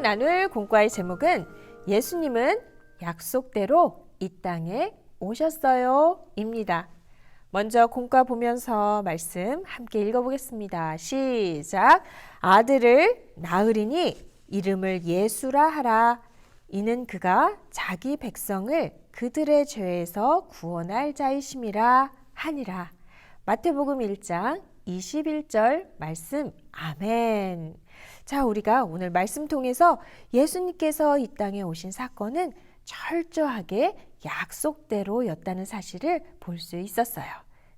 나눌 공과의 제목은 예수님은 약속대로 이 땅에 오셨어요. 입니다. 먼저 공과 보면서 말씀 함께 읽어보겠습니다. 시작. 아들을 낳으리니 이름을 예수라 하라. 이는 그가 자기 백성을 그들의 죄에서 구원할 자이심이라 하니라. 마태복음 1장 21절 말씀 아멘. 자, 우리가 오늘 말씀 통해서 예수님께서 이 땅에 오신 사건은 철저하게 약속대로였다는 사실을 볼 수 있었어요.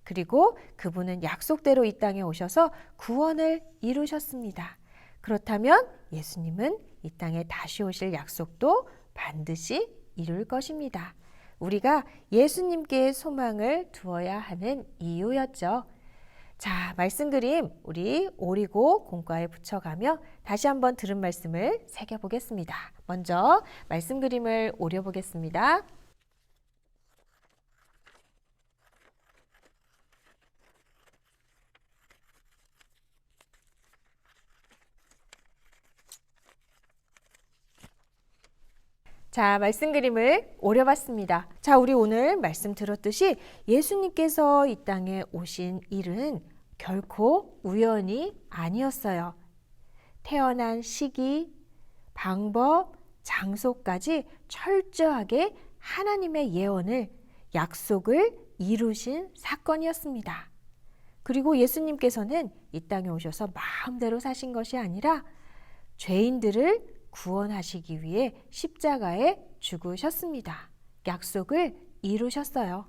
그리고 그분은 약속대로 이 땅에 오셔서 구원을 이루셨습니다. 그렇다면 예수님은 이 땅에 다시 오실 약속도 반드시 이룰 것입니다. 우리가 예수님께 소망을 두어야 하는 이유였죠. 자, 말씀 그림 우리 오리고 공과에 붙여가며 다시 한번 들은 말씀을 새겨보겠습니다. 먼저 말씀 그림을 오려보겠습니다. 자, 말씀 그림을 오려봤습니다. 자, 우리 오늘 말씀 들었듯이 예수님께서 이 땅에 오신 일은 결코 우연이 아니었어요. 태어난 시기, 방법, 장소까지 철저하게 하나님의 예언을 약속을 이루신 사건이었습니다. 그리고 예수님께서는 이 땅에 오셔서 마음대로 사신 것이 아니라 죄인들을 구원하시기 위해 십자가에 죽으셨습니다. 약속을 이루셨어요.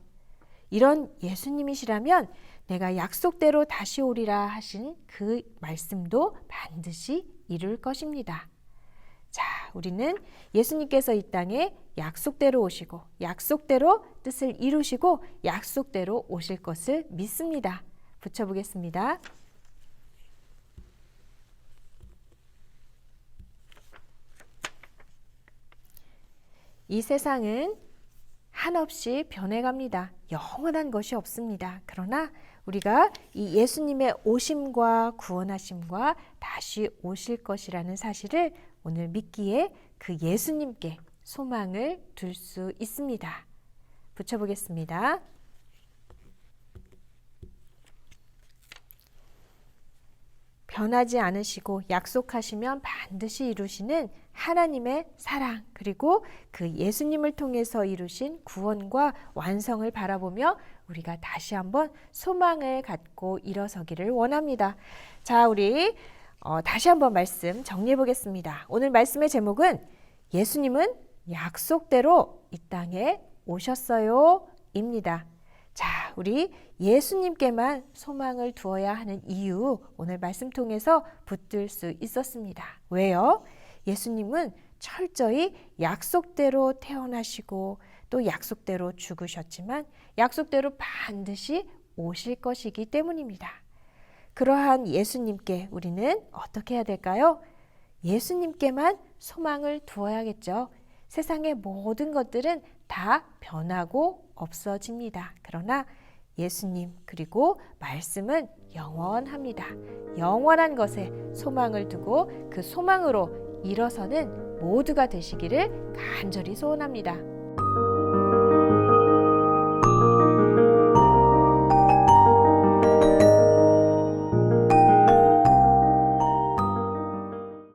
이런 예수님이시라면 내가 약속대로 다시 오리라 하신 그 말씀도 반드시 이룰 것입니다. 자, 우리는 예수님께서 이 땅에 약속대로 오시고 약속대로 뜻을 이루시고 약속대로 오실 것을 믿습니다. 붙여보겠습니다. 이 세상은 한없이 변해갑니다. 영원한 것이 없습니다. 그러나 우리가 이 예수님의 오심과 구원하심과 다시 오실 것이라는 사실을 오늘 믿기에 그 예수님께 소망을 둘 수 있습니다. 붙여보겠습니다. 변하지 않으시고 약속하시면 반드시 이루시는 하나님의 사랑 그리고 그 예수님을 통해서 이루신 구원과 완성을 바라보며 우리가 다시 한번 소망을 갖고 일어서기를 원합니다. 자, 우리 어, 다시 한번 말씀 정리해 보겠습니다. 오늘 말씀의 제목은 예수님은 약속대로 이 땅에 오셨어요. 입니다. 자, 우리 예수님께만 소망을 두어야 하는 이유 오늘 말씀 통해서 붙들 수 있었습니다. 왜요? 예수님은 철저히 약속대로 태어나시고 또 약속대로 죽으셨지만 약속대로 반드시 오실 것이기 때문입니다. 그러한 예수님께 우리는 어떻게 해야 될까요? 예수님께만 소망을 두어야겠죠. 세상의 모든 것들은 다 변하고 없어집니다. 그러나 예수님 그리고 말씀은 영원합니다. 영원한 것에 소망을 두고 그 소망으로 일어서는 모두가 되시기를 간절히 소원합니다.